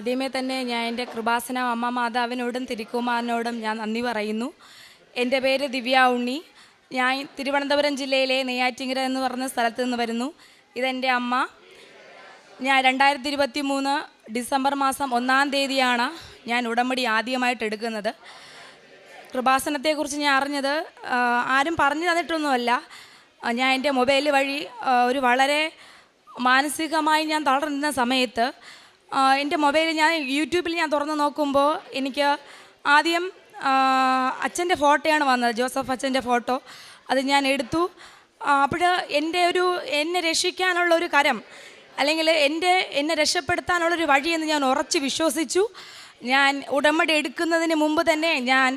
ആദ്യമേ തന്നെ ഞാൻ എന്റെ കൃപാസന അമ്മ മാതാവിനോടും തിരുക്കുമാറിനോടും ഞാൻ നന്ദി പറയുന്നു. എന്റെ പേര് ദിവ്യ ഉണ്ണി. ഞാൻ തിരുവനന്തപുരം ജില്ലയിലെ നെയ്യാറ്റിങ്കര എന്ന് പറഞ്ഞ സ്ഥലത്ത് നിന്ന് വരുന്നു. ഇതെന്റെ അമ്മ. ഞാൻ രണ്ടായിരത്തി ഇരുപത്തി മൂന്ന് ഡിസംബർ മാസം ഒന്നാം തീയതിയാണ് ഞാൻ ഉടമ്പടി ആദ്യമായിട്ട് എടുക്കുന്നത്. കൃപാസനത്തെക്കുറിച്ച് ഞാൻ അറിഞ്ഞത് ആരും പറഞ്ഞു തന്നിട്ടൊന്നുമല്ല. ഞാൻ എന്റെ മൊബൈൽ വഴി ഒരു വളരെ മാനസികമായി ഞാൻ തളർന്നിരുന്ന സമയത്ത് എന്റെ മൊബൈൽ ഞാൻ യൂട്യൂബിൽ ഞാൻ തുറന്ന് നോക്കുമ്പോൾ എനിക്ക് ആദ്യം അച്ഛന്റെ ഫോട്ടോയാണ് വന്നത് ജോസഫ് അച്ഛന്റെ ഫോട്ടോ. അത് ഞാൻ എടുത്തു. അപ്പോൾ എന്റെ ഒരു എന്നെ രക്ഷിക്കാനുള്ള ഒരു കരം അല്ലെങ്കിൽ എന്റെ എന്നെ രക്ഷപ്പെടുത്താനുള്ളൊരു വഴിയെന്ന് ഞാൻ ഉറച്ച് വിശ്വസിച്ചു. ഞാൻ ഉടമ്പടി എടുക്കുന്നതിന് മുമ്പ് തന്നെ ഞാൻ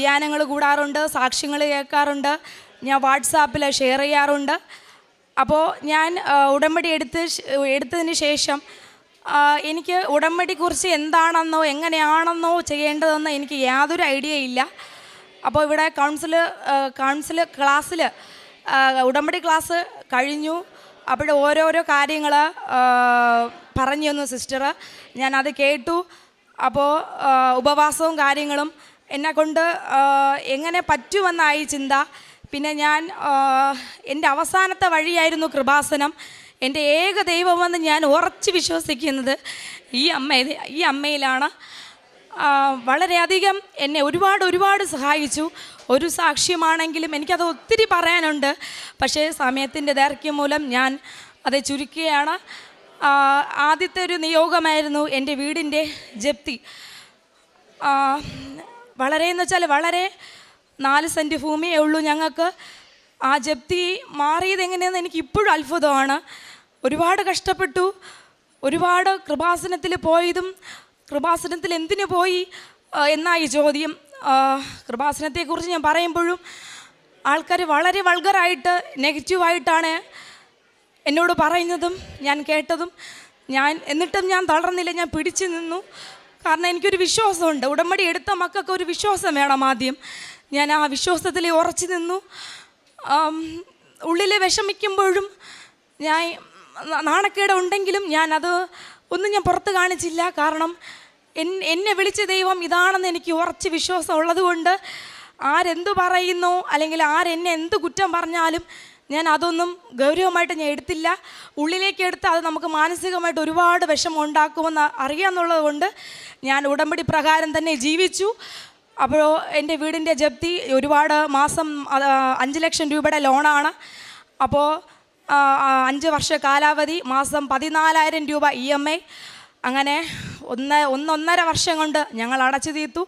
ധ്യാനങ്ങൾ കൂടാറുണ്ട് സാക്ഷ്യങ്ങൾ കേൾക്കാറുണ്ട് ഞാൻ വാട്സാപ്പിൽ ഷെയർ ചെയ്യാറുണ്ട്. അപ്പോൾ ഞാൻ ഉടമ്പടി എടുത്ത് എടുത്തതിന് ശേഷം എനിക്ക് ഉടമ്പടി ഉടമ്പടിക്കുറിച്ച് എന്താണെന്നോ എങ്ങനെയാണെന്നോ ചെയ്യേണ്ടതെന്നോ എനിക്ക് യാതൊരു ഐഡിയ ഇല്ല. അപ്പോൾ ഇവിടെ കൗൺസിൽ കൗൺസിൽ ക്ലാസ്സിൽ ഉടമ്പടി ക്ലാസ് കഴിഞ്ഞു. അവിടെ ഓരോരോ കാര്യങ്ങൾ പറഞ്ഞു തന്നു സിസ്റ്റർ ഞാനത് കേട്ടു. അപ്പോൾ ഉപവാസവും കാര്യങ്ങളും എന്നെ കൊണ്ട് എങ്ങനെ പറ്റുമെന്നായി ചിന്ത. പിന്നെ ഞാൻ എന്റെ അവസാനത്തെ വഴിയായിരുന്നു കൃപാസനം. എന്റെ ഏക ദൈവമെന്ന് ഞാൻ ഉറച്ച് വിശ്വസിക്കുന്നത് ഈ അമ്മ ഈ അമ്മയിലാണ്. വളരെയധികം എന്നെ ഒരുപാട് ഒരുപാട് സഹായിച്ചു. ഒരു സാക്ഷ്യമാണെങ്കിലും എനിക്കത് ഒത്തിരി പറയാനുണ്ട്. പക്ഷേ സമയത്തിന്റെ ദൈർഘ്യം മൂലം ഞാൻ അത് ചുരുക്കുകയാണ്. ആദ്യത്തെ ഒരു നിയോഗമായിരുന്നു എന്റെ വീടിന്റെ ജപ്തി. വളരെ എന്ന് വെച്ചാൽ വളരെ നാല് സെന്റ് ഭൂമിയേ ഉള്ളൂ ഞങ്ങൾക്ക്. ആ ജപ്തി മാറിയത് എങ്ങനെയാണെന്ന് എനിക്ക് ഇപ്പോഴും അത്ഭുതമാണ്. ഒരുപാട് കഷ്ടപ്പെട്ടു. ഒരുപാട് കൃപാസനത്തിൽ പോയതും കൃപാസനത്തിൽ എന്തിനു പോയി എന്നായി ചോദ്യം. കൃപാസനത്തെക്കുറിച്ച് ഞാൻ പറയുമ്പോഴും ആൾക്കാർ വളരെ വൾഗറായിട്ട് നെഗറ്റീവായിട്ടാണ് എന്നോട് പറയുന്നതും ഞാൻ കേട്ടതും. ഞാൻ എന്നിട്ടും ഞാൻ തളർന്നില്ല ഞാൻ പിടിച്ചു നിന്നു. കാരണം എനിക്കൊരു വിശ്വാസമുണ്ട്. ഉടമ്പടി എടുത്ത മക്കൾക്ക് ഒരു വിശ്വാസം വേണം ആദ്യം. ഞാൻ ആ വിശ്വാസത്തിൽ ഉറച്ചു നിന്നു. ഉള്ളിൽ വിഷമിക്കുമ്പോഴും ഞാൻ നാണക്കേട് ഉണ്ടെങ്കിലും ഞാൻ അത് ഒന്നും ഞാൻ പുറത്ത് കാണിച്ചില്ല. കാരണം എന്നെ വിളിച്ച ദൈവം ഇതാണെന്ന് എനിക്ക് ഉറച്ച് വിശ്വാസം ഉള്ളതുകൊണ്ട് ആരെന്തു പറയുന്നു അല്ലെങ്കിൽ ആരെന്നെ എന്ത് കുറ്റം പറഞ്ഞാലും ഞാൻ അതൊന്നും ഗൗരവമായിട്ട് ഞാൻ എടുത്തില്ല. ഉള്ളിലേക്ക് എടുത്ത് അത് നമുക്ക് മാനസികമായിട്ട് ഒരുപാട് വിഷമം ഉണ്ടാക്കുമെന്ന് അറിയാമെന്നുള്ളത് കൊണ്ട് ഞാൻ ഉടമ്പടി പ്രകാരം തന്നെ ജീവിച്ചു. അപ്പോൾ എന്റെ വീടിന്റെ ജപ്തി ഒരുപാട് മാസം അഞ്ച് ലക്ഷം രൂപയുടെ ലോണാണ്. അപ്പോൾ അഞ്ച് വർഷ കാലാവധി മാസം പതിനാലായിരം രൂപ ഇ എം ഐ. അങ്ങനെ ഒന്ന് ഒന്നൊന്നര വർഷം കൊണ്ട് ഞങ്ങൾ അടച്ചു തീർത്തു.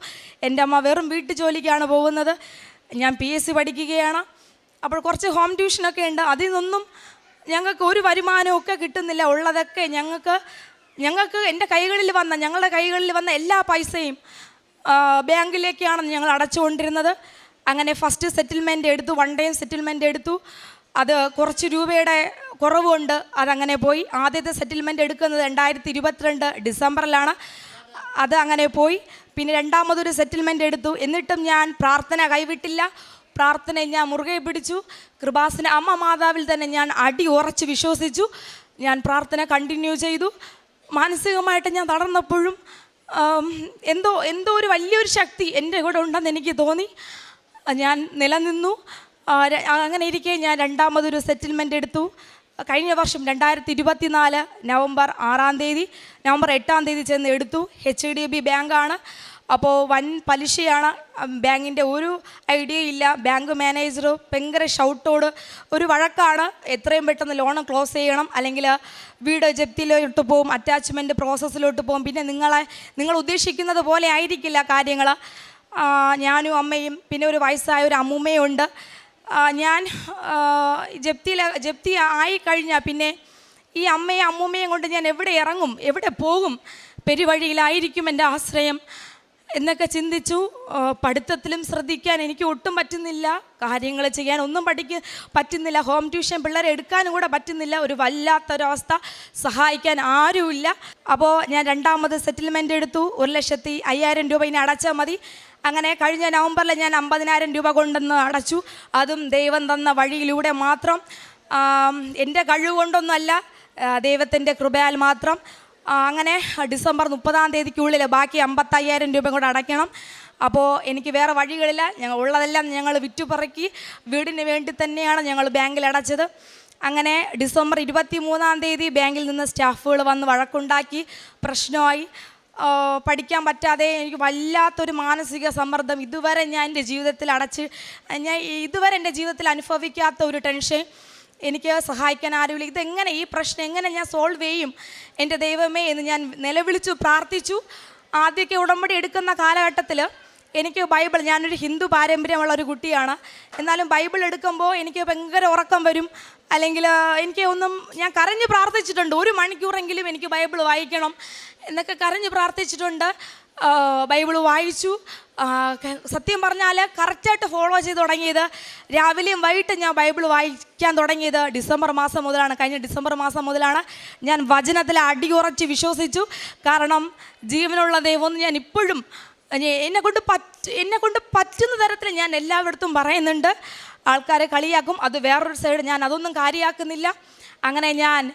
എന്റെ അമ്മ വെറും വീട്ടു ജോലിക്കാണ് പോകുന്നത്. ഞാൻ പി എസ് സി പഠിക്കുകയാണ്. അപ്പോൾ കുറച്ച് ഹോം ട്യൂഷനൊക്കെ ഉണ്ട്. അതിൽ നിന്നും ഞങ്ങൾക്ക് ഒരു വരുമാനവും ഒക്കെ കിട്ടുന്നില്ല. ഉള്ളതൊക്കെ ഞങ്ങൾക്ക് ഞങ്ങൾക്ക് എന്റെ കൈകളിൽ വന്ന ഞങ്ങളുടെ കൈകളിൽ വന്ന എല്ലാ പൈസയും ബാങ്കിലേക്കാണ് ഞങ്ങൾ അടച്ചുകൊണ്ടിരുന്നത്. അങ്ങനെ ഫസ്റ്റ് സെറ്റിൽമെന്റ് എടുത്തു വൺ ഡേ സെറ്റിൽമെന്റ് എടുത്തു. അത് കുറച്ച് രൂപയുടെ കുറവുണ്ട് അതങ്ങനെ പോയി. ആദ്യത്തെ സെറ്റിൽമെന്റ് എടുക്കുന്നത് രണ്ടായിരത്തി ഇരുപത്തിരണ്ട് ഡിസംബറിലാണ്. അത് അങ്ങനെ പോയി. പിന്നെ രണ്ടാമതൊരു സെറ്റിൽമെന്റ് എടുത്തു. എന്നിട്ടും ഞാൻ പ്രാർത്ഥന കൈവിട്ടില്ല. പ്രാർത്ഥനയിൽ ഞാൻ മുറുകെ പിടിച്ചു. കൃപാസന അമ്മ മാതാവിൽ തന്നെ ഞാൻ അടി ഉറച്ച് വിശ്വസിച്ചു. ഞാൻ പ്രാർത്ഥന കണ്ടിന്യൂ ചെയ്തു. മാനസികമായിട്ട് ഞാൻ തളർന്നപ്പോഴും എന്തോ എന്തോ ഒരു വലിയൊരു ശക്തി എന്റെ കൂടെ ഉണ്ടെന്ന് എനിക്ക് തോന്നി. ഞാൻ നിലനിന്നു. അങ്ങനെ ഇരിക്കെ ഞാൻ രണ്ടാമതൊരു സെറ്റിൽമെന്റ് എടുത്തു. കഴിഞ്ഞ വർഷം രണ്ടായിരത്തി ഇരുപത്തി നാല് നവംബർ ആറാം തീയതി നവംബർ എട്ടാം തീയതി ചെന്ന് എടുത്തു. എച്ച് ഡി ബി ബാങ്കാണ് അപ്പോൾ വൻ പലിശയാണ് ബാങ്കിന്റെ ഒരു ഐഡിയ ഇല്ല. ബാങ്ക് മാനേജർ ഭയങ്കര ഷൗട്ടോട് ഒരു വഴക്കാണ് എത്രയും പെട്ടെന്ന് ലോൺ ക്ലോസ് ചെയ്യണം. അല്ലെങ്കിൽ വീട് ജപ്തിയിലോട്ട് പോകും അറ്റാച്ച്മെന്റ് പ്രോസസ്സിലോട്ട് പോകും പിന്നെ നിങ്ങളെ നിങ്ങൾ ഉദ്ദേശിക്കുന്നത് പോലെ ആയിരിക്കില്ല കാര്യങ്ങൾ. ഞാനും അമ്മയും പിന്നെ ഒരു വയസ്സായ ഒരു അമ്മൂമ്മയും ഉണ്ട് ഞാൻ ജപ്തിയിൽ ജപ്തി ആയി കഴിഞ്ഞാൽ പിന്നെ ഈ അമ്മയും അമ്മൂമ്മയും കൊണ്ട് ഞാൻ എവിടെ ഇറങ്ങും? എവിടെ പോകും? പെരുവഴിയിലായിരിക്കും എന്റെ ആശ്രയം. എന്നൊക്കെ ചിന്തിച്ചു. പഠിത്തത്തിലും ശ്രദ്ധിക്കാൻ എനിക്ക് ഒട്ടും പറ്റുന്നില്ല. കാര്യങ്ങൾ ചെയ്യാൻ ഒന്നും പഠിക്ക പറ്റുന്നില്ല. ഹോം ട്യൂഷൻ പിള്ളേരെ എടുക്കാനും കൂടെ പറ്റുന്നില്ല. ഒരു വല്ലാത്തൊരവസ്ഥ. സഹായിക്കാൻ ആരുമില്ല. അപ്പോൾ ഞാൻ രണ്ടാമത് സെറ്റിൽമെന്റ് എടുത്തു. ഒരു ലക്ഷത്തി അയ്യായിരം രൂപ ഇനി അടച്ചാൽ മതി. അങ്ങനെ കഴിഞ്ഞ നവംബറിൽ ഞാൻ അമ്പതിനായിരം രൂപ കൊണ്ടെന്ന് അടച്ചു. അതും ദൈവം തന്ന വഴിയിലൂടെ മാത്രം. എന്റെ കഴിവ് കൊണ്ടൊന്നുമല്ല ദൈവത്തിന്റെ കൃപയാൽ മാത്രം. അങ്ങനെ ഡിസംബർ മുപ്പതാം തീയതിക്കുള്ളിൽ ബാക്കി അമ്പത്തയ്യായിരം രൂപ കൂടെ അടയ്ക്കണം. അപ്പോൾ എനിക്ക് വേറെ വഴികളില്ല. ഞങ്ങൾ ഉള്ളതെല്ലാം ഞങ്ങൾ വിറ്റുപറക്കി വീടിന് വേണ്ടി തന്നെയാണ് ഞങ്ങൾ ബാങ്കിൽ അടച്ചത്. അങ്ങനെ ഡിസംബർ ഇരുപത്തി മൂന്നാം തീയതി ബാങ്കിൽ നിന്ന് സ്റ്റാഫുകൾ വന്ന് വഴക്കുണ്ടാക്കി പ്രശ്നമായി. പഠിക്കാൻ പറ്റാതെ എനിക്ക് വല്ലാത്തൊരു മാനസിക സമ്മർദ്ദം ഇതുവരെ ഞാൻ എന്റെ ജീവിതത്തിൽ അടച്ച് ഞാൻ ഇതുവരെ എന്റെ ജീവിതത്തിൽ അനുഭവിക്കാത്ത ഒരു ടെൻഷൻ. എനിക്ക് സഹായിക്കാൻ ആരുമില്ല ഇതെങ്ങനെ ഈ പ്രശ്നം എങ്ങനെ ഞാൻ സോൾവ് ചെയ്യും? എന്റെ ദൈവമേ എന്ന് ഞാൻ നിലവിളിച്ചു പ്രാർത്ഥിച്ചു. ആദ്യമൊക്കെ ഉടമ്പടി എടുക്കുന്ന കാലഘട്ടത്തിൽ എനിക്ക് ബൈബിൾ ഞാനൊരു ഹിന്ദു പാരമ്പര്യമുള്ള ഒരു കുട്ടിയാണ്. എന്നാലും ബൈബിൾ എടുക്കുമ്പോൾ എനിക്ക് ഭയങ്കര ഉറക്കം വരും. അല്ലെങ്കിൽ എനിക്ക് ഒന്നും ഞാൻ കരഞ്ഞ് പ്രാർത്ഥിച്ചിട്ടുണ്ട്. ഒരു മണിക്കൂറെങ്കിലും എനിക്ക് ബൈബിൾ വായിക്കണം എന്നൊക്കെ കരഞ്ഞ് പ്രാർത്ഥിച്ചിട്ടുണ്ട്. ബൈബിൾ വായിച്ചു. സത്യം പറഞ്ഞാൽ കറക്റ്റായിട്ട് ഫോളോ ചെയ്ത് തുടങ്ങിയത് രാവിലെയും വൈകിട്ട് ഞാൻ ബൈബിൾ വായിക്കാൻ തുടങ്ങിയത് ഡിസംബർ മാസം മുതലാണ്. കഴിഞ്ഞ ഡിസംബർ മാസം മുതലാണ് ഞാൻ വചനത്തിൽ അടിയുറച്ച് വിശ്വസിച്ചു. കാരണം ജീവനുള്ള ദൈവമെന്ന് ഞാൻ ഇപ്പോഴും എന്നെ കൊണ്ട് പറ്റ എന്നെ കൊണ്ട് പറ്റുന്ന തരത്തിൽ ഞാൻ എല്ലായിടത്തും പറയുന്നുണ്ട്. ആൾക്കാരെ കളിയാക്കും. അത് വേറൊരു സൈഡ് ഞാൻ അതൊന്നും കാര്യമാക്കുന്നില്ല. അങ്ങനെ ഞാൻ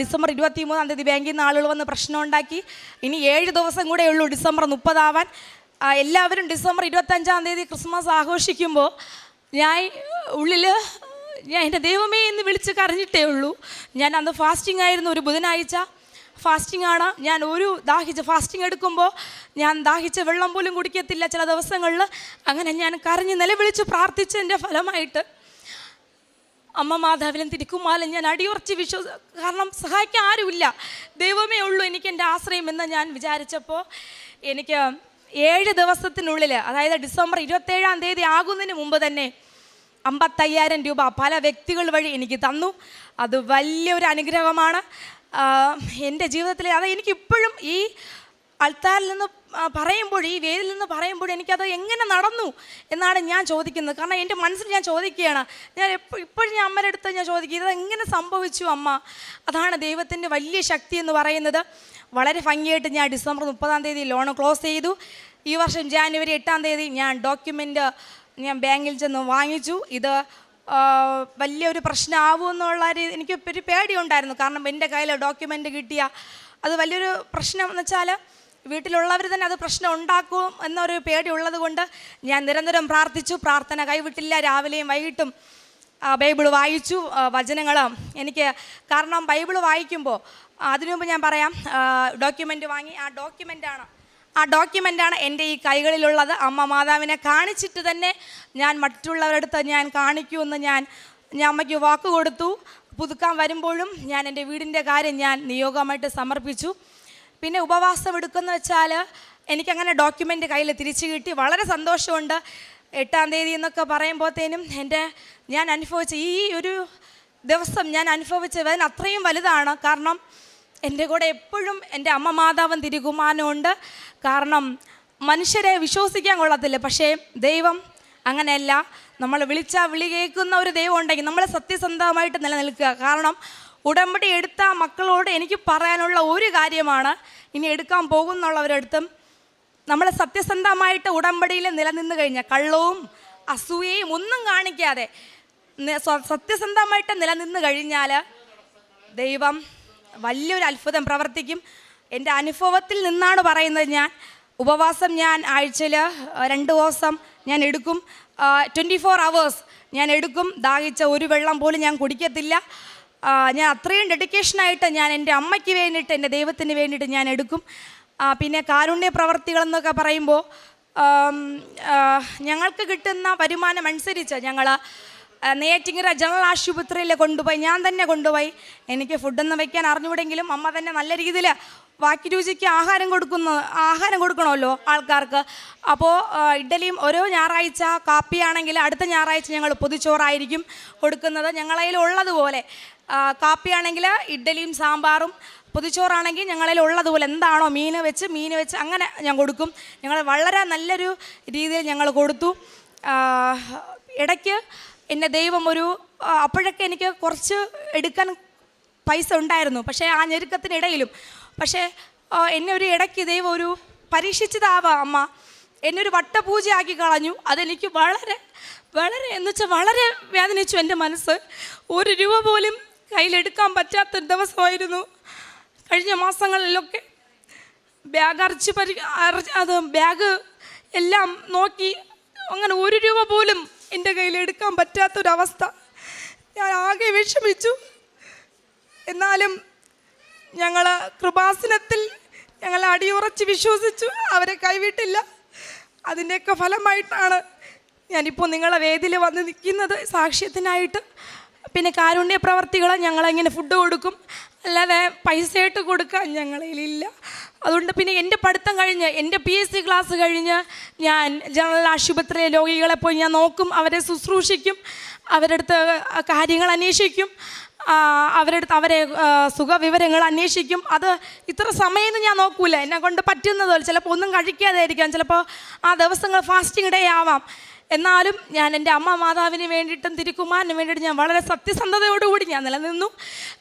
ഡിസംബർ ഇരുപത്തി മൂന്നാം തീയതി ബാങ്കിൽ നിന്ന് ആളുകൾ വന്ന് പ്രശ്നം ഉണ്ടാക്കി. ഇനി ഏഴ് ദിവസം കൂടെ ഉള്ളൂ ഡിസംബർ മുപ്പതാവാൻ. എല്ലാവരും ഡിസംബർ ഇരുപത്തഞ്ചാം തീയതി ക്രിസ്മസ് ആഘോഷിക്കുമ്പോൾ ഞാൻ ഉള്ളിൽ ഞാൻ എന്റെ ദൈവമേ എന്ന് വിളിച്ച് കരഞ്ഞിട്ടേ ഉള്ളൂ. ഞാൻ അന്ന് ഫാസ്റ്റിംഗ് ആയിരുന്നു ഒരു ബുധനാഴ്ച. ഫാസ്റ്റിംഗ് ആണ്. ഞാൻ ഒരു ദാഹിച്ച് ഫാസ്റ്റിംഗ് എടുക്കുമ്പോൾ ഞാൻ ദാഹിച്ച വെള്ളം പോലും കുടിക്കത്തില്ല ചില ദിവസങ്ങളിൽ അങ്ങനെ ഞാൻ കരഞ്ഞ് നിലവിളിച്ച് പ്രാർത്ഥിച്ചതിന്റെ ഫലമായിട്ട് അമ്മ മാതാവിനും തിരുക്കുമാലും ഞാൻ അടിയുറച്ച് വിശ്വസ കാരണം സഹായിക്കാൻ ആരുമില്ല. ദൈവമേ ഉള്ളൂ എനിക്ക് എന്റെ ആശ്രയം എന്ന് ഞാൻ വിചാരിച്ചപ്പോൾ എനിക്ക് ഏഴ് ദിവസത്തിനുള്ളിൽ അതായത് ഡിസംബർ ഇരുപത്തേഴാം തീയതി ആകുന്നതിന് മുമ്പ് തന്നെ അമ്പത്തയ്യായിരം രൂപ പല വ്യക്തികൾ വഴി എനിക്ക് തന്നു. അത് വലിയൊരു അനുഗ്രഹമാണ്. എന്റെ ജീവിതത്തിൽ അത് എനിക്കിപ്പോഴും ഈ അൾത്താരിൽ നിന്ന് പറയുമ്പോൾ ഈ വേദിയിൽ നിന്ന് പറയുമ്പോൾ എനിക്കത് എങ്ങനെ നടന്നു എന്നാണ് ഞാൻ ചോദിക്കുന്നത്. കാരണം എന്റെ മനസ്സിൽ ഞാൻ ചോദിക്കുകയാണ്. ഞാൻ ഇപ്പോഴും ഞാൻ അമ്മയുടെ അടുത്ത് ഞാൻ ചോദിക്കുക ഇത് എങ്ങനെ സംഭവിച്ചു അമ്മ? അതാണ് ദൈവത്തിന്റെ വലിയ ശക്തി എന്ന് പറയുന്നത്. വളരെ ഭംഗിയായിട്ട് ഞാൻ ഡിസംബർ മുപ്പതാം തീയതി ലോൺ ക്ലോസ് ചെയ്തു. ഈ വർഷം ജാനുവരി എട്ടാം തീയതി ഞാൻ ഡോക്യുമെന്റ് ഞാൻ ബാങ്കിൽ ചെന്ന് വാങ്ങിച്ചു. ഇത് വലിയൊരു പ്രശ്നമാവുമെന്നുള്ള എനിക്ക് ഒരു പേടിയുണ്ടായിരുന്നു. കാരണം എന്റെ കയ്യിൽ ഡോക്യുമെന്റ് കിട്ടിയ അത് വലിയൊരു പ്രശ്നം എന്ന് വെച്ചാൽ വീട്ടിലുള്ളവർ തന്നെ അത് പ്രശ്നം ഉണ്ടാക്കും എന്നൊരു പേടി ഉള്ളത് കൊണ്ട് ഞാൻ നിരന്തരം പ്രാർത്ഥിച്ചു പ്രാർത്ഥന കൈവിട്ടില്ല. രാവിലെയും വൈകിട്ടും ബൈബിൾ വായിച്ചു വചനങ്ങൾ എനിക്ക് കാരണം ബൈബിൾ വായിക്കുമ്പോൾ അതിനു മുമ്പ് ഞാൻ പറയാം ഡോക്യുമെന്റ് വാങ്ങി ആ ഡോക്യുമെന്റാണ് ആ ഡോക്യുമെന്റാണ് എന്റെ ഈ കൈകളിലുള്ളത്. അമ്മ മാതാവിനെ കാണിച്ചിട്ട് തന്നെ ഞാൻ മറ്റുള്ളവരടുത്ത് ഞാൻ കാണിക്കുമെന്ന് ഞാൻ ഞാൻ അമ്മയ്ക്ക് വാക്ക് കൊടുത്തു. പുതുക്കാൻ വരുമ്പോഴും ഞാൻ എന്റെ വീടിന്റെ കാര്യം ഞാൻ നിയോഗമായിട്ട് സമർപ്പിച്ചു. പിന്നെ ഉപവാസം എടുക്കുന്ന വെച്ചാൽ എനിക്കങ്ങനെ ഡോക്യുമെന്റ് കയ്യിൽ തിരിച്ചു കിട്ടി. വളരെ സന്തോഷമുണ്ട്. എട്ടാം തീയതി എന്നൊക്കെ പറയുമ്പോഴത്തേനും എന്റെ ഞാൻ അനുഭവിച്ച ഈ ഒരു ദിവസം ഞാൻ അനുഭവിച്ച വേദന അത്രയും വലുതാണ്. കാരണം എന്റെ കൂടെ എപ്പോഴും എന്റെ അമ്മ മാതാവൻ തിരുകുമാനമുണ്ട് കാരണം മനുഷ്യരെ വിശ്വസിക്കാൻ കൊള്ളത്തില്ല. പക്ഷേ ദൈവം അങ്ങനെയല്ല. നമ്മൾ വിളിച്ചാൽ വിളി കേൾക്കുന്ന ഒരു ദൈവം ഉണ്ടെങ്കിൽ നമ്മൾ സത്യസന്ധമായിട്ട് നിലനിൽക്കുക. കാരണം ഉടമ്പടി എടുത്ത മക്കളോട് എനിക്ക് പറയാനുള്ള ഒരു കാര്യമാണ്. ഇനി എടുക്കാൻ പോകുന്നുള്ളവരടുത്തും നമ്മൾ സത്യസന്ധമായിട്ട് ഉടമ്പടിയിൽ നിലനിന്ന് കഴിഞ്ഞാൽ കള്ളവും അസൂയയും ഒന്നും കാണിക്കാതെ സത്യസന്ധമായിട്ട് നിലനിന്ന് കഴിഞ്ഞാൽ ദൈവം വലിയൊരു അത്ഭുതം പ്രവർത്തിക്കും. എന്റെ അനുഭവത്തിൽ നിന്നാണ് പറയുന്നത് ഞാൻ. ഉപവാസം ഞാൻ ആഴ്ചയിൽ രണ്ട് ദിവസം ഞാൻ എടുക്കും. ട്വന്റി ഫോർ അവേഴ്സ് ഞാൻ എടുക്കും. ദാഹിച്ച ഒരു വെള്ളം പോലും ഞാൻ കുടിക്കത്തില്ല. ഞാൻ അത്രയും ഡെഡിക്കേഷനായിട്ട് ഞാൻ എന്റെ അമ്മയ്ക്ക് വേണ്ടിയിട്ട് എന്റെ ദൈവത്തിന് വേണ്ടിയിട്ട് ഞാൻ എടുക്കും. പിന്നെ കാരുണ്യ പ്രവർത്തികളെന്നൊക്കെ പറയുമ്പോൾ ഞങ്ങൾക്ക് കിട്ടുന്ന വരുമാനം അനുസരിച്ച് ഞങ്ങൾ നെയ്യാറ്റിങ്ങര ജനറൽ ആശുപത്രിയിൽ കൊണ്ടുപോയി ഞാൻ തന്നെ കൊണ്ടുപോയി. എനിക്ക് ഫുഡൊന്നും വയ്ക്കാൻ അറിഞ്ഞുകൂടെങ്കിലും അമ്മ തന്നെ നല്ല രീതിയിൽ വാക്കി രുചിക്ക് ആഹാരം കൊടുക്കുന്ന ആഹാരം കൊടുക്കണമല്ലോ ആൾക്കാർക്ക്. അപ്പോൾ ഇഡലിയും ഓരോ ഞായറാഴ്ച കാപ്പിയാണെങ്കിൽ അടുത്ത ഞായറാഴ്ച ഞങ്ങൾ പൊതിച്ചോറായിരിക്കും കൊടുക്കുന്നത് ഞങ്ങളതിൽ ഉള്ളതുപോലെ. കാപ്പിയാണെങ്കിൽ ഇഡ്ഡലിയും സാമ്പാറും പൊതിച്ചോറാണെങ്കിൽ ഞങ്ങളിൽ ഉള്ളതുപോലെ എന്താണോ മീൻ വെച്ച് മീൻ വെച്ച് അങ്ങനെ ഞാൻ കൊടുക്കും. ഞങ്ങൾ വളരെ നല്ലൊരു രീതിയിൽ ഞങ്ങൾ കൊടുത്തു. ഇടയ്ക്ക് എന്റെ ദൈവം ഒരു അപ്പോഴൊക്കെ എനിക്ക് കുറച്ച് എടുക്കാൻ പൈസ ഉണ്ടായിരുന്നു. പക്ഷേ ആ ഞെരുക്കത്തിനിടയിലും. പക്ഷേ എന്നെ ഒരു ഇടയ്ക്ക് ദൈവം ഒരു പരീക്ഷിച്ചതാവാം അമ്മ. എന്നെ ഒരു വട്ടപൂജയാക്കി കളഞ്ഞു. അതെനിക്ക് വളരെ വളരെ എന്ന് വെച്ചാൽ വളരെ വേദനിച്ചു എന്റെ മനസ്സ്. ഒരു രൂപ പോലും കയ്യിലെടുക്കാൻ പറ്റാത്തൊരു ദിവസമായിരുന്നു. കഴിഞ്ഞ മാസങ്ങളിലൊക്കെ ബാഗ് അരച്ച് പരി അത് ബാഗ് എല്ലാം നോക്കി അങ്ങനെ ഒരു രൂപ പോലും എന്റെ കയ്യിൽ എടുക്കാൻ പറ്റാത്തൊരവസ്ഥ. ഞാൻ ആകെ വിഷമിച്ചു. എന്നാലും ഞങ്ങൾ കൃപാസനത്തിൽ ഞങ്ങൾ അടിയുറച്ച് വിശ്വസിച്ചു. അവരെ കൈവിട്ടില്ല. അതിന്റെയൊക്കെ ഫലമായിട്ടാണ് ഞാനിപ്പോൾ നിങ്ങളെ വേദിയിൽ വന്ന് നിൽക്കുന്നത് സാക്ഷ്യത്തിനായിട്ട്. പിന്നെ കാരുണ്യ പ്രവർത്തികൾ ഞങ്ങളെങ്ങനെ ഫുഡ് കൊടുക്കും? അല്ലാതെ പൈസയായിട്ട് കൊടുക്കാൻ ഞങ്ങളിലില്ല അതുകൊണ്ട് പിന്നെ എന്റെ പഠിത്തം കഴിഞ്ഞ് എന്റെ പി എസ് സി ക്ലാസ് കഴിഞ്ഞ് ഞാൻ ജനറൽ ആശുപത്രിയിലെ രോഗികളെ പോയി ഞാൻ നോക്കും അവരെ ശുശ്രൂഷിക്കും അവരുടെ അടുത്ത് കാര്യങ്ങൾ അന്വേഷിക്കും അവരുടെ അടുത്ത് അവരെ സുഖ സുഖവിവരങ്ങൾ അന്വേഷിക്കും. അത് ഇത്ര സമയം ഞാൻ നോക്കൂല. എന്നെ കൊണ്ട് പറ്റുന്നത് ചിലപ്പോൾ ഒന്നും കഴിക്കാതെ ആയിരിക്കാം ചിലപ്പോൾ ആ ദിവസങ്ങൾ ഫാസ്റ്റിംഗ് ഡേ ആവാം. എന്നാലും ഞാൻ എന്റെ അമ്മ മാതാവിന് വേണ്ടിയിട്ടും തിരുക്കുമാറിന് വേണ്ടിയിട്ട് ഞാൻ വളരെ സത്യസന്ധതയോടുകൂടി ഞാൻ നിലനിന്നു.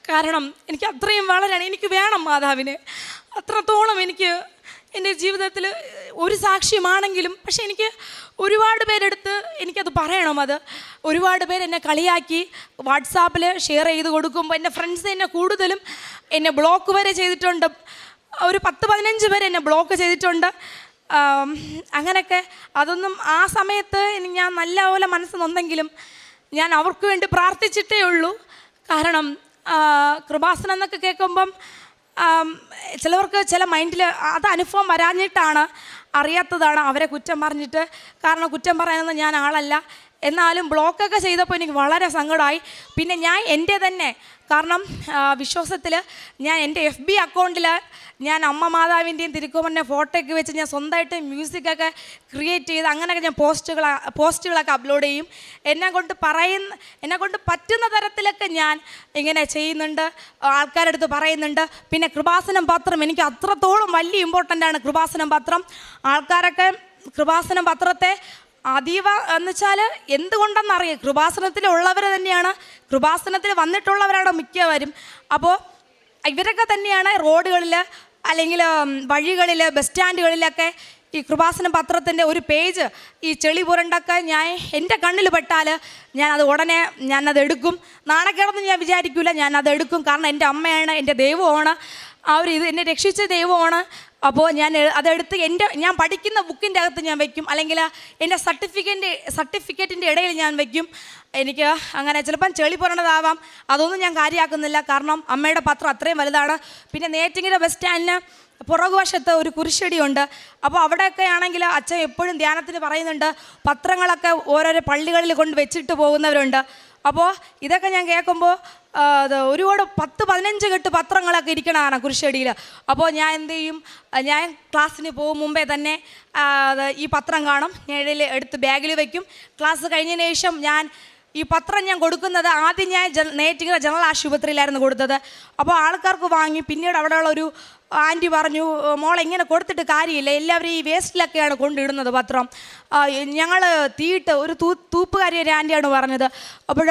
കാരണം എനിക്ക് അത്രയും വളരാണ്. എനിക്ക് വേണം മാതാവിനെ. അത്രത്തോളം എനിക്ക് എന്റെ ജീവിതത്തിൽ ഒരു സാക്ഷ്യമാണെങ്കിലും പക്ഷെ എനിക്ക് ഒരുപാട് പേരെടുത്ത് എനിക്കത് പറയണം അത്. ഒരുപാട് പേര് എന്നെ കളിയാക്കി വാട്സാപ്പിൽ ഷെയർ ചെയ്ത് കൊടുക്കുമ്പോൾ എന്റെ ഫ്രണ്ട്സ് എന്നെ കൂടുതലും എന്നെ ബ്ലോക്ക് വരെ ചെയ്തിട്ടുണ്ട്. ഒരു പത്ത് പതിനഞ്ച് പേര് എന്നെ ബ്ലോക്ക് ചെയ്തിട്ടുണ്ട്. അങ്ങനെയൊക്കെ അതൊന്നും ആ സമയത്ത് ഞാൻ നല്ലപോലെ മനസ്സ് നൊന്നെങ്കിലും ഞാൻ അവർക്ക് വേണ്ടി പ്രാർത്ഥിച്ചിട്ടേ ഉള്ളൂ. കാരണം കൃപാസനം എന്നൊക്കെ കേൾക്കുമ്പം ചിലവർക്ക് ചില മൈൻഡിൽ അത് അനുഭവം വരാഞ്ഞിട്ടാണ് അറിയാത്തതാണ് അവരെ കുറ്റം പറഞ്ഞിട്ട്. കാരണം കുറ്റം പറയാനൊന്നും ഞാൻ ആളല്ല. എന്നാലും ബ്ലോക്കൊക്കെ ചെയ്തപ്പോൾ എനിക്ക് വളരെ സങ്കടമായി. പിന്നെ ഞാൻ എന്റെ തന്നെ കാരണം വിശ്വാസത്തിൽ ഞാൻ എന്റെ എഫ് ബി അക്കൗണ്ടിൽ ഞാൻ അമ്മ മാതാവിന്റെയും തിരുക്കുമറിന്റെ ഫോട്ടോയൊക്കെ വെച്ച് ഞാൻ സ്വന്തമായിട്ട് മ്യൂസിക്കൊക്കെ ക്രിയേറ്റ് ചെയ്ത് അങ്ങനെയൊക്കെ ഞാൻ പോസ്റ്റുകൾ പോസ്റ്റുകളൊക്കെ അപ്ലോഡ് ചെയ്യും. എന്നെ കൊണ്ട് പറയുന്ന എന്നെ കൊണ്ട് പറ്റുന്ന തരത്തിലൊക്കെ ഞാൻ ഇങ്ങനെ ചെയ്യുന്നുണ്ട്. ആൾക്കാരുടെ അടുത്ത് പറയുന്നുണ്ട്. പിന്നെ കൃപാസനം പത്രം എനിക്ക് അത്രത്തോളം വലിയ ഇമ്പോർട്ടന്റ് ആണ് കൃപാസനം പത്രം. ആൾക്കാരൊക്കെ കൃപാസനം പത്രത്തെ അതീവ എന്ന് വെച്ചാൽ എന്തുകൊണ്ടെന്നറിയാം. കൃപാസനത്തിലുള്ളവർ തന്നെയാണ്. കൃപാസനത്തിൽ വന്നിട്ടുള്ളവരാണ് മിക്കവരും. അപ്പോൾ ഇവരൊക്കെ തന്നെയാണ് റോഡുകളിൽ അല്ലെങ്കിൽ വഴികളിൽ ബസ് സ്റ്റാൻഡുകളിലൊക്കെ ഈ കൃപാസന പത്രത്തിന്റെ ഒരു പേജ് ഈ ചെളി പുരണ്ടൊക്കെ ഞാൻ എന്റെ കണ്ണിൽ പെട്ടാൽ ഞാനത് ഉടനെ ഞാനത് എടുക്കും. നാണക്കേടൊന്നും ഞാൻ വിചാരിക്കില്ല ഞാനത് എടുക്കും. കാരണം എന്റെ അമ്മയാണ് എന്റെ ദൈവമാണ്. ആ ഒരു ഇത് എന്നെ രക്ഷിച്ച ദൈവമാണ്. അപ്പോൾ ഞാൻ അതെടുത്ത് എന്റെ ഞാൻ പഠിക്കുന്ന ബുക്കിന്റെ അകത്ത് ഞാൻ വയ്ക്കും അല്ലെങ്കിൽ എന്റെ സർട്ടിഫിക്കറ്റിന്റെ സർട്ടിഫിക്കറ്റിന്റെ ഇടയിൽ ഞാൻ വയ്ക്കും എനിക്ക് അങ്ങനെ ചിലപ്പം ചെളി പുരണ്ടതാവാം അതൊന്നും ഞാൻ കാര്യമാക്കുന്നില്ല കാരണം അമ്മയുടെ പത്രം അത്രയും വലുതാണ്. പിന്നെ നേറ്റിങ്ങിന്റെ ബസ് സ്റ്റാൻഡിന് പുറകുവശത്ത് ഒരു കുരിശടിയുണ്ട്. അപ്പോൾ അവിടെയൊക്കെ ആണെങ്കിൽ അച്ഛൻ എപ്പോഴും ധ്യാനത്തിന് പറയുന്നുണ്ട്. പത്രങ്ങളൊക്കെ ഓരോരോ പള്ളികളിൽ കൊണ്ട് വെച്ചിട്ട് പോകുന്നവരുണ്ട്. അപ്പോൾ ഇതൊക്കെ ഞാൻ കേൾക്കുമ്പോൾ ഒരുപാട് പത്ത് പതിനഞ്ച് കെട്ട് പത്രങ്ങളൊക്കെ ഇരിക്കണതാണ് കുരിശടിയിൽ അപ്പോൾ ഞാൻ എന്ത് ചെയ്യും? ഞാൻ ക്ലാസ്സിന് പോകും മുമ്പേ തന്നെ ഈ പത്രം കാണും. ഇടയിൽ എടുത്ത് ബാഗിൽ വയ്ക്കും ക്ലാസ് കഴിഞ്ഞതിന് ശേഷം ഞാൻ ഈ പത്രം ഞാൻ കൊടുക്കുന്നത് ആദ്യം ഞാൻ ജ നേറ്റിങ്ങര ജനറൽ ആശുപത്രിയിലായിരുന്നു കൊടുത്തത്. അപ്പോൾ ആൾക്കാർക്ക് വാങ്ങി പിന്നീട് അവിടെയുള്ള ഒരു ആന്റി പറഞ്ഞു മോളെ ഇങ്ങനെ കൊടുത്തിട്ട് കാര്യമില്ല. എല്ലാവരും ഈ വേസ്റ്റിലൊക്കെയാണ് കൊണ്ടിടുന്നത് പത്രം. ഞങ്ങൾ തീയിട്ട് ഒരു തൂ തൂപ്പുകാരി ഒരു ആന്റിയാണ് പറഞ്ഞത്. അപ്പോൾ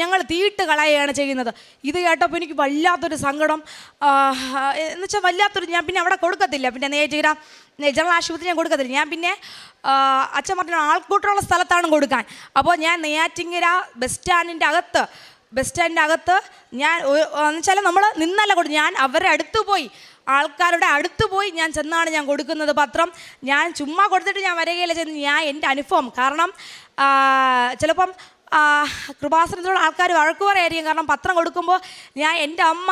ഞങ്ങൾ തീയിട്ട് കളയുകയാണ് ചെയ്യുന്നത്. ഇത് കേട്ടപ്പോൾ എനിക്ക് വല്ലാത്തൊരു സങ്കടം. എന്നുവെച്ചാൽ എന്ന് വെച്ചാൽ വല്ലാത്തൊരു ഞാൻ പിന്നെ അവിടെ കൊടുക്കത്തില്ല. പിന്നെ നേറ്റിങ്ങര ജനറൽ ആശുപത്രി ഞാൻ കൊടുക്കത്തില്ല. ഞാൻ പിന്നെ അച്ഛൻ പറഞ്ഞ ആൾക്കൂട്ടമുള്ള സ്ഥലത്താണ് കൊടുക്കാൻ. അപ്പോൾ ഞാൻ നെയ്യാറ്റിങ്ങര ബസ് സ്റ്റാൻഡിന്റെ അകത്ത് ബസ് സ്റ്റാൻഡിന്റെ അകത്ത് ഞാൻ എന്നുവെച്ചാൽ നമ്മൾ നിന്നല്ല കൊടുക്കും ഞാൻ അവരുടെ അടുത്ത് പോയി. ആൾക്കാരുടെ അടുത്ത് പോയി ഞാൻ ചെന്നാണ് ഞാൻ കൊടുക്കുന്നത് പത്രം. ഞാൻ ചുമ്മാ കൊടുത്തിട്ട് ഞാൻ വരികയില്ല ചെന്ന് ഞാൻ എന്റെ അനുഭവം. കാരണം ചിലപ്പം കൃപാസനത്തിലുള്ള ആൾക്കാർ വഴക്ക് കാരണം പത്രം കൊടുക്കുമ്പോൾ ഞാൻ എന്റെ അമ്മ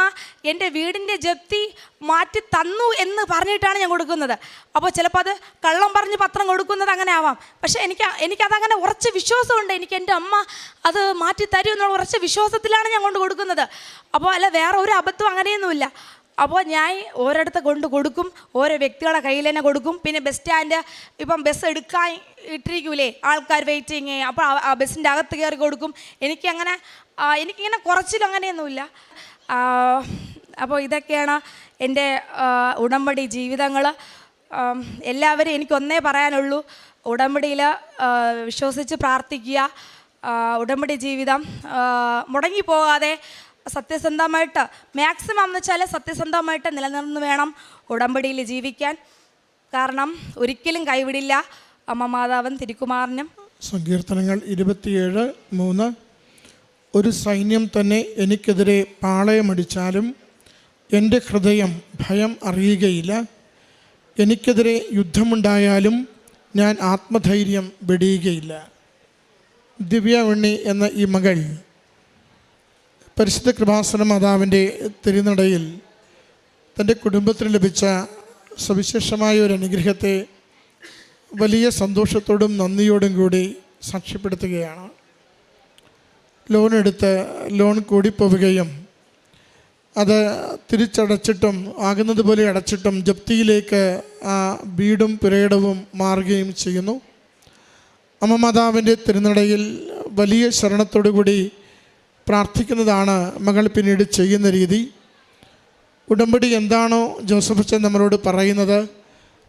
എന്റെ വീടിന്റെ ജപ്തി മാറ്റി തന്നു എന്ന് പറഞ്ഞിട്ടാണ് ഞാൻ കൊടുക്കുന്നത്. അപ്പോൾ ചിലപ്പോൾ അത് കള്ളം പറഞ്ഞ് പത്രം കൊടുക്കുന്നത് അങ്ങനെ ആവാം പക്ഷേ എനിക്ക് എനിക്കതങ്ങനെ ഉറച്ച വിശ്വാസമുണ്ട്. എനിക്ക് എന്റെ അമ്മ അത് മാറ്റി തരും എന്നുള്ള ഉറച്ച വിശ്വാസത്തിലാണ് ഞാൻ കൊണ്ട് കൊടുക്കുന്നത്. അപ്പോൾ അല്ല വേറെ ഒരു അബദ്ധം അങ്ങനെയൊന്നുമില്ല. അപ്പോൾ ഞാൻ ഓരോരുത്ത കൊണ്ട് കൊടുക്കും ഓരോ വ്യക്തികളുടെ കയ്യിൽ തന്നെ കൊടുക്കും. പിന്നെ ബസ് സ്റ്റാൻഡ് ഇപ്പം ബസ് എടുക്കാൻ ഇട്ടിരിക്കൂലേ? ആൾക്കാർ വെയിറ്റിങ് അപ്പോൾ ആ- ബസ്സിന്റെ അകത്ത് കയറി കൊടുക്കും. എനിക്കങ്ങനെ എനിക്കിങ്ങനെ കുറച്ചിലും അങ്ങനെയൊന്നുമില്ല. അപ്പോൾ ഇതൊക്കെയാണ് എന്റെ ഉടമ്പടി ജീവിതങ്ങൾ എല്ലാവരും എനിക്കൊന്നേ പറയാനുള്ളൂ. ഉടമ്പടിയിൽ വിശ്വസിച്ച് പ്രാർത്ഥിക്കുക. ഉടമ്പടി ജീവിതം മുടങ്ങിപ്പോകാതെ സത്യസന്ധമായിട്ട് മാക്സിമം എന്ന് വെച്ചാൽ സത്യസന്ധമായിട്ട് നിലനിർന്ന് വേണം ഉടമ്പടിയിൽ ജീവിക്കാൻ. കാരണം ഒരിക്കലും കൈവിടില്ല അമ്മ മാതാവൻ തിരുക്കുമാറിനും. സങ്കീർത്തനങ്ങൾ ഇരുപത്തിയേഴ് മൂന്ന്. ഒരു സൈന്യം തന്നെ എനിക്കെതിരെ പാളയമടിച്ചാലും എന്റെ ഹൃദയം ഭയം അറിയുകയില്ല. എനിക്കെതിരെ യുദ്ധമുണ്ടായാലും ഞാൻ ആത്മധൈര്യം വെടിയുകയില്ല. ദിവ്യ ഉണ്ണി എന്ന ഈ മകൾ പരിശുദ്ധ കൃപാസന മാതാവിന്റെ തിരുനടയിൽ തന്റെ കുടുംബത്തിന് ലഭിച്ച സവിശേഷമായ ഒരു അനുഗ്രഹത്തെ വലിയ സന്തോഷത്തോടും നന്ദിയോടും കൂടി സാക്ഷ്യപ്പെടുത്തുകയാണ്. ലോൺ എടുത്ത് ലോൺ കൂടിപ്പോവുകയും അത് തിരിച്ചടച്ചിട്ടും ആകുന്നത് പോലെ അടച്ചിട്ടും ജപ്തിയിലേക്ക് ആ വീടും പുരയിടവും മാറുകയും ചെയ്യുന്നു. അമ്മ മാതാവിന്റെ തിരുനടയിൽ വലിയ ശരണത്തോടുകൂടി പ്രാർത്ഥിക്കുന്നതാണ് മകൾ പിന്നീട് ചെയ്യുന്ന രീതി. ഉടമ്പടി എന്താണോ ജോസഫ് അച്ഛൻ നമ്മളോട് പറയുന്നത്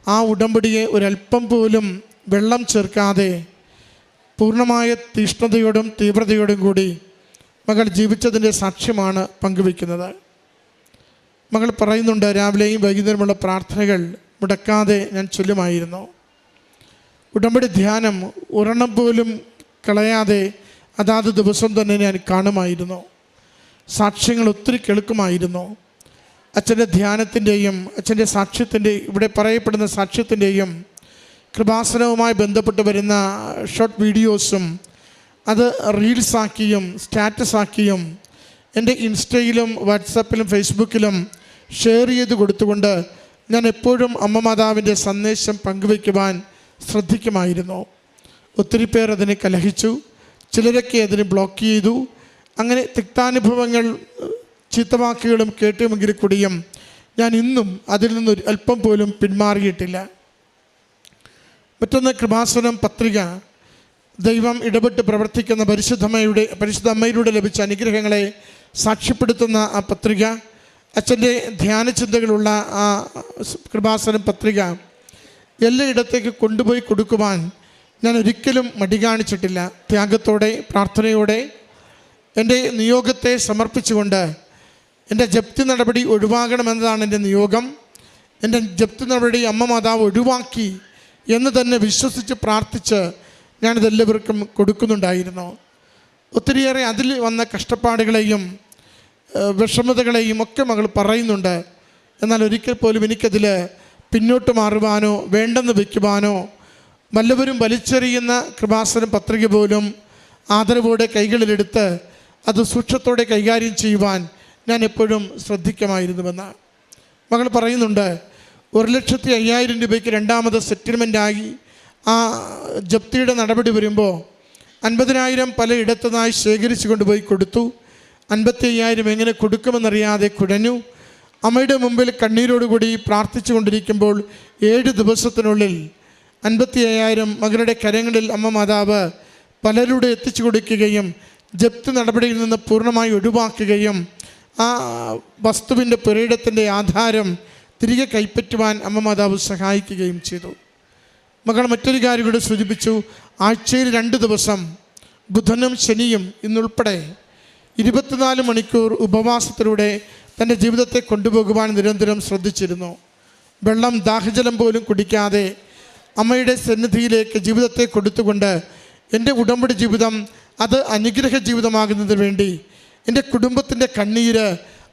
ആ ഉടമ്പടിയെ ഒരല്പം പോലും വെള്ളം ചേർക്കാതെ പൂർണമായ തീഷ്ണതയോടും തീവ്രതയോടും കൂടി മകൾ ജീവിച്ചതിന്റെ സാക്ഷ്യമാണ് പങ്കുവയ്ക്കുന്നത്. മകൾ പറയുന്നുണ്ട് രാവിലെയും വൈകുന്നേരമുള്ള പ്രാർത്ഥനകൾ മുടക്കാതെ ഞാൻ ചൊല്ലുമായിരുന്നു. ഉടമ്പടി ധ്യാനം ഒരെണ്ണം പോലും കളയാതെ അതാത് ദിവസം തന്നെ ഞാൻ കാണുമായിരുന്നു. സാക്ഷ്യങ്ങൾ ഒത്തിരി കേൾക്കുമായിരുന്നു. അച്ഛന്റെ ധ്യാനത്തിന്റെയും അച്ഛന്റെ സാക്ഷ്യത്തിന്റെ ഇവിടെ പറയപ്പെടുന്ന സാക്ഷ്യത്തിന്റെയും കൃപാസനവുമായി ബന്ധപ്പെട്ട് വരുന്ന ഷോർട്ട് വീഡിയോസും അത് റീൽസാക്കിയും സ്റ്റാറ്റസാക്കിയും എന്റെ ഇൻസ്റ്റയിലും വാട്സപ്പിലും ഫേസ്ബുക്കിലും ഷെയർ ചെയ്ത് കൊടുത്തുകൊണ്ട് ഞാൻ എപ്പോഴും അമ്മ മാതാവിന്റെ സന്ദേശം പങ്കുവയ്ക്കുവാൻ ശ്രദ്ധിക്കുമായിരുന്നു. ഒത്തിരി പേർ അതിനെ കലഹിച്ചു. ചിലരൊക്കെ അതിന് ബ്ലോക്ക് ചെയ്തു. അങ്ങനെ തിക്താനുഭവങ്ങൾ ചീത്തവാക്കുകളും കേട്ടുമെങ്കിൽ കൂടിയും ഞാൻ ഇന്നും അതിൽ നിന്നൊരു അല്പം പോലും പിന്മാറിയിട്ടില്ല. മറ്റൊന്ന് കൃപാസനം പത്രിക. ദൈവം ഇടപെട്ട് പ്രവർത്തിക്കുന്ന പരിശുദ്ധമ്മയുടെ പരിശുദ്ധ അമ്മയിലൂടെ ലഭിച്ച അനുഗ്രഹങ്ങളെ സാക്ഷ്യപ്പെടുത്തുന്ന ആ പത്രിക. അച്ഛന്റെ ധ്യാനചിന്തകളുള്ള ആ കൃപാസനം പത്രിക. എല്ലായിടത്തേക്ക് കൊണ്ടുപോയി കൊടുക്കുവാൻ ഞാൻ ഒരിക്കലും മടി കാണിച്ചിട്ടില്ല. ത്യാഗത്തോടെ പ്രാർത്ഥനയോടെ എന്റെ നിയോഗത്തെ സമർപ്പിച്ചുകൊണ്ട് എന്റെ ജപ്തി നടപടി ഒഴിവാകണമെന്നതാണ് എന്റെ നിയോഗം. എന്റെ ജപ്തി നടപടി അമ്മ മാതാവ് ഒഴിവാക്കി എന്ന് തന്നെ വിശ്വസിച്ച് പ്രാർത്ഥിച്ച് ഞാനിതെല്ലാവർക്കും കൊടുക്കുന്നുണ്ടായിരുന്നു. ഒത്തിരിയേറെ അതിൽ വന്ന കഷ്ടപ്പാടുകളെയും വിഷമതകളെയും ഒക്കെ മകൾ പറയുന്നുണ്ട്. എന്നാൽ ഒരിക്കൽ പോലും എനിക്കതിൽ പിന്നോട്ട് മാറുവാനോ വേണ്ടെന്ന് വയ്ക്കുവാനോ വല്ലവരും വലിച്ചെറിയുന്ന കൃപാസനം പത്രിക പോലും ആദരവോടെ കൈകളിലെടുത്ത് അത് സൂക്ഷ്മത്തോടെ കൈകാര്യം ചെയ്യുവാൻ ഞാൻ എപ്പോഴും ശ്രദ്ധിക്കുമായിരുന്നുവെന്ന് മകൾ പറയുന്നുണ്ട് ഒരു ലക്ഷത്തി അയ്യായിരം രൂപയ്ക്ക് രണ്ടാമത് സെറ്റിൽമെന്റായി ആ ജപ്തിയുടെ നടപടി വരുമ്പോൾ അൻപതിനായിരം പലയിടത്തുനിന്നായി ശേഖരിച്ചു കൊണ്ടുപോയി കൊടുത്തു. അൻപത്തി അയ്യായിരം എങ്ങനെ കൊടുക്കുമെന്നറിയാതെ കുഴഞ്ഞു. അമ്മയുടെ മുമ്പിൽ കണ്ണീരോടുകൂടി പ്രാർത്ഥിച്ചു കൊണ്ടിരിക്കുമ്പോൾ ഏഴ് ദിവസത്തിനുള്ളിൽ അൻപത്തി അയ്യായിരം മകളുടെ കരങ്ങളിൽ അമ്മ മാതാവ് പലരുടെ എത്തിച്ചു കൊടുക്കുകയും ജപ്തി നടപടിയിൽ നിന്ന് പൂർണമായി ഒഴിവാക്കുകയും ആ വസ്തുവിന്റെ പുരയിടത്തിന്റെ ആധാരം തിരികെ കൈപ്പറ്റുവാൻ അമ്മ മാതാവ് സഹായിക്കുകയും ചെയ്തു. മകൾ മറ്റൊരു കാര്യം കൂടി സൂചിപ്പിച്ചു. ആഴ്ചയിൽ രണ്ട് ദിവസം ബുധനും ശനിയും ഇന്നുൾപ്പെടെ ഇരുപത്തിനാല് മണിക്കൂർ ഉപവാസത്തിലൂടെ തന്റെ ജീവിതത്തെ കൊണ്ടുപോകുവാൻ നിരന്തരം ശ്രദ്ധിച്ചിരുന്നു. വെള്ളം ദാഹജലം പോലും കുടിക്കാതെ അമ്മയുടെ സന്നിധിയിലേക്ക് ജീവിതത്തെ കൊടുത്തുകൊണ്ട് എന്റെ ഉടമ്പടി ജീവിതം അത് അനുഗ്രഹ ജീവിതമാകുന്നതിന് വേണ്ടി എന്റെ കുടുംബത്തിന്റെ കണ്ണീര്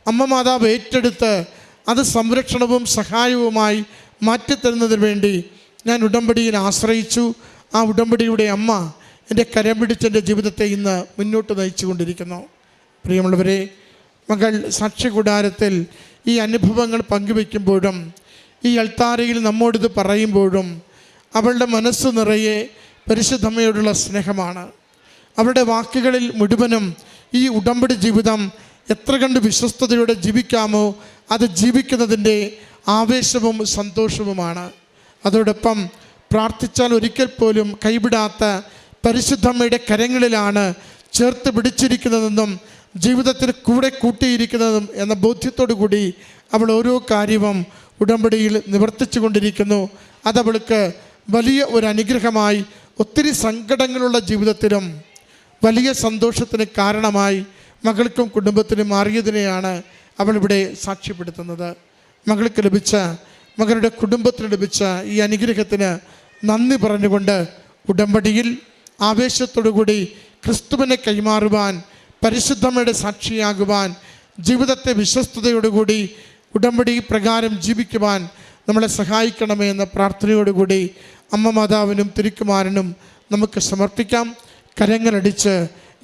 അമ്മ മാതാവ് ഏറ്റെടുത്ത് അത് സംരക്ഷണവും സഹായവുമായി മാറ്റിത്തരുന്നതിന് വേണ്ടി ഞാൻ ഉടമ്പടിയിൽ ആശ്രയിച്ചു. ആ ഉടമ്പടിയുടെ അമ്മ എന്റെ കരം പിടിച്ച് എന്റെ ജീവിതത്തെ ഇന്ന് മുന്നോട്ട് നയിച്ചു കൊണ്ടിരിക്കുന്നു പ്രിയമുള്ളവരെ മകൾ സാക്ഷ്യകൂടാരത്തിൽ ഈ അനുഭവങ്ങൾ പങ്കുവെക്കുമ്പോഴും ഈ അൾത്താരയിൽ നമ്മോടിത് പറയുമ്പോഴും അവളുടെ മനസ്സ് നിറയെ പരിശുദ്ധമ്മയോടുള്ള സ്നേഹമാണ്. അവരുടെ വാക്കുകളിൽ മുഴുവനും ഈ ഉടമ്പടി ജീവിതം എത്ര കണ്ട് വിശ്വസ്തയോടെ ജീവിക്കാമോ അത് ജീവിക്കുന്നതിന്റെ ആവേശവും സന്തോഷവുമാണ്. അതോടൊപ്പം പ്രാർത്ഥിച്ചാൽ ഒരിക്കൽ പോലും കൈവിടാത്ത പരിശുദ്ധമ്മയുടെ കരങ്ങളിലാണ് ചേർത്ത് പിടിച്ചിരിക്കുന്നതെന്നും ജീവിതത്തിൽ കൂടെ കൂട്ടിയിരിക്കുന്നതും എന്ന ബോധ്യത്തോടു കൂടി അവൾ ഓരോ കാര്യവും ഉടമ്പടിയിൽ നിവർത്തിച്ചു കൊണ്ടിരിക്കുന്നു അതവൾക്ക് വലിയ ഒരു അനുഗ്രഹമായി ഒത്തിരി സങ്കടങ്ങളുള്ള ജീവിതത്തിലും വലിയ സന്തോഷത്തിന് കാരണമായി മകൾക്കും കുടുംബത്തിനും മാറിയതിനെയാണ് അവളിവിടെ സാക്ഷ്യപ്പെടുത്തുന്നത്. മകൾക്ക് ലഭിച്ച മകളുടെ കുടുംബത്തിന് ലഭിച്ച ഈ അനുഗ്രഹത്തിന് നന്ദി പറഞ്ഞുകൊണ്ട് ഉടമ്പടിയിൽ ആവേശത്തോടുകൂടി ക്രിസ്തുവിനെ കൈമാറുവാൻ പരിശുദ്ധമ്മയുടെ സാക്ഷിയാകുവാൻ ജീവിതത്തെ വിശ്വസ്തയോടുകൂടി ഉടമ്പടി പ്രകാരം ജീവിക്കുവാൻ നമ്മളെ സഹായിക്കണമേ എന്ന പ്രാർത്ഥനയോടുകൂടി അമ്മ മാതാവിനും തിരുക്കുമാരനും നമുക്ക് സമർപ്പിക്കാം. കരങ്ങളടിച്ച്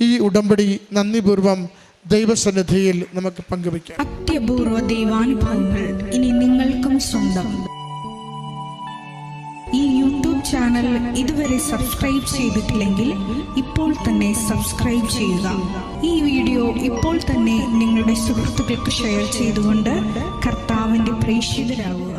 ഈ ഉടമ്പടി നന്ദിപൂർവം ദൈവസന്നിധിയിൽ നമുക്ക് പങ്കുവയ്ക്കാം. അത്യപൂർവ ദൈവാനുഭവങ്ങൾ ഇനി നിങ്ങൾക്കും സ്വന്തം. ഈ യൂട്യൂബ് ചാനൽ ഇതുവരെ സബ്സ്ക്രൈബ് ചെയ്തിട്ടില്ലെങ്കിൽ ഇപ്പോൾ തന്നെ സബ്സ്ക്രൈബ് ചെയ്യുക. ഈ വീഡിയോ ഇപ്പോൾ തന്നെ നിങ്ങളുടെ സുഹൃത്തുക്കൾക്ക് ഷെയർ ചെയ്തുകൊണ്ട് കർത്താവിന്റെ പ്രേക്ഷിതരാകുക.